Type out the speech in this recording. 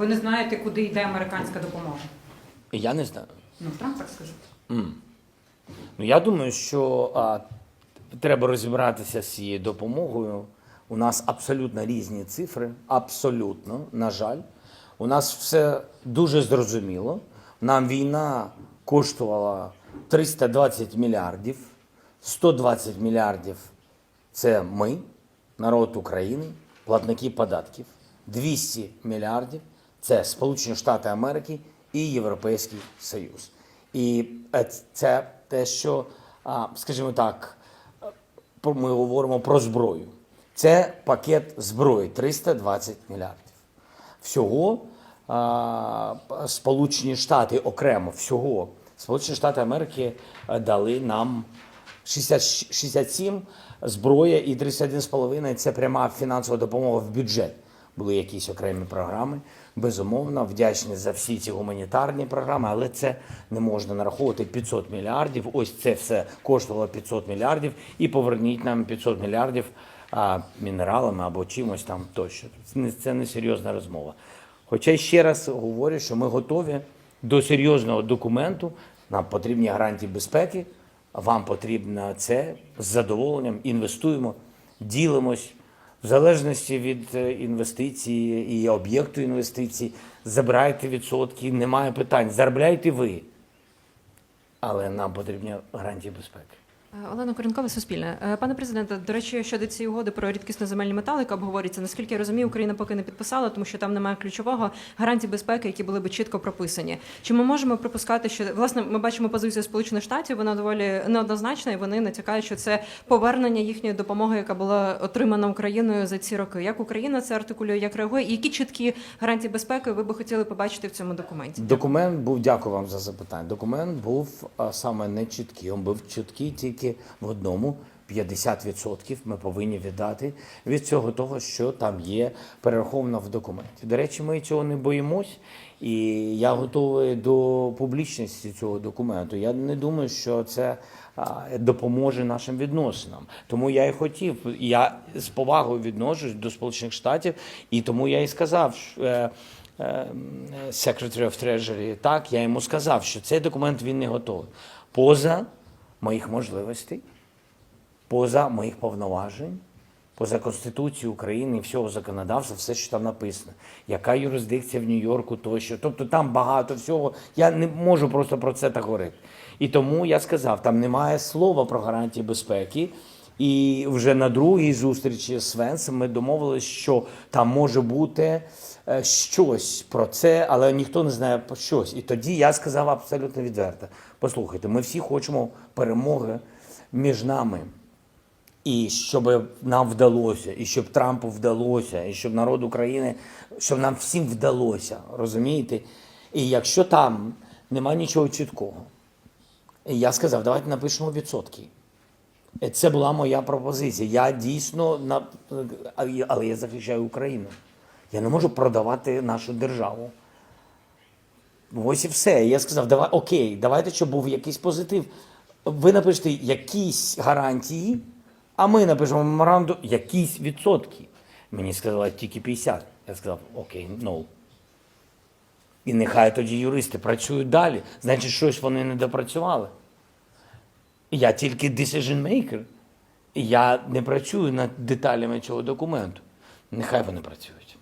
Ви не знаєте, куди йде американська допомога. Я не знаю. Ну, Трамп так скаже. М. Ну, я думаю, що а, треба розібратися з цією допомогою. У нас абсолютно різні цифри, абсолютно, на жаль. У нас все дуже зрозуміло. Нам війна коштувала 320 мільярдів, 120 мільярдів це ми, народ України, платники податків. 200 мільярдів це Сполучені Штати Америки і Європейський Союз. І е, це те, що, скажімо так, ми говоримо про зброю. Це пакет зброї 320 мільярдів. Всього Сполучені Штати окремо всього Сполучені Штати Америки е, дали нам 60, 67 зброя і 31,5 – це пряма фінансова допомога в бюджет. Були якісь окремі програми. Безумовно, вдячні за всі ці гуманітарні програми, але це не можна нараховувати 500 мільярдів. Ось це все коштувало 500 мільярдів, і поверніть нам 500 мільярдів а, мінералами або чимось там тощо. Це не, серйозна розмова. Хоча ще раз говорю, що ми готові до серйозного документу. Нам потрібні гарантії безпеки. Вам потрібно це з задоволенням. Інвестуємо, ділимось в залежності від інвестицій і об'єкту інвестицій. Забирайте відсотки, немає питань. Заробляйте ви. Але нам потрібні гарантії безпеки. Е, Олена Коренкова, Суспільне. Е, Пане президенте, до речі, щодо цієї угоди про рідкісно земельні метали, яка обговорюється, наскільки я розумію, Україна поки не підписала, тому що там немає ключового гарантій безпеки, які були би чітко прописані. Чи ми можемо припускати, що власне ми бачимо позицію Сполучених Штатів, вона доволі неоднозначна, і вони натякають, що це повернення їхньої допомоги, яка була отримана Україною за ці роки. Як Україна це артикулює, як реагує, і які чіткі гарантії безпеки ви би хотіли побачити в цьому документі? Документ був, дякую вам за запитання. Документ був саме не чіткий. Він був чіткий тільки в одному. 50% ми повинні віддати від цього того, що там є перераховано в документі. До речі, ми цього не боїмось, і я готовий до публічності цього документу. Я не думаю, що це допоможе нашим відносинам. Тому я і хотів. Я з повагою відношусь до Сполучених Штатів, і тому я і сказав. що, е, е, Secretary of Treasury, так, я йому сказав, що цей документ він не готовий. Поза моїх можливостей, поза моїх повноважень, поза Конституцією України і всього законодавства, все, що там написано. Яка юрисдикція в Нью-Йорку тощо. Тобто там багато всього. Я не можу просто про це так говорити. І тому я сказав, там немає слова про гарантії безпеки. І вже на другій зустрічі з Венсом ми домовилися, що там може бути е, щось про це, але ніхто не знає про щось. І тоді я сказав абсолютно відверто: послухайте, ми всі хочемо перемоги між нами. І щоб нам вдалося, і щоб Трампу вдалося, і щоб народу України, щоб нам всім вдалося, розумієте? І якщо там нема нічого чіткого, я сказав, давайте напишемо відсотки. І Це була моя пропозиція. Я дійсно на але я захищаю Україну. Я не можу продавати нашу державу. Ось і все. Я сказав, давай окей, давайте, щоб був якийсь позитив. Ви напишете якісь гарантії, а ми напишемо меморандум якісь відсотки. Мені сказали тільки 50. Я сказав, окей, no. І нехай тоді юристи працюють далі. Значить, щось вони не допрацювали. Я тільки decision maker. Я не працюю над деталями цього документу. Нехай вони працюють.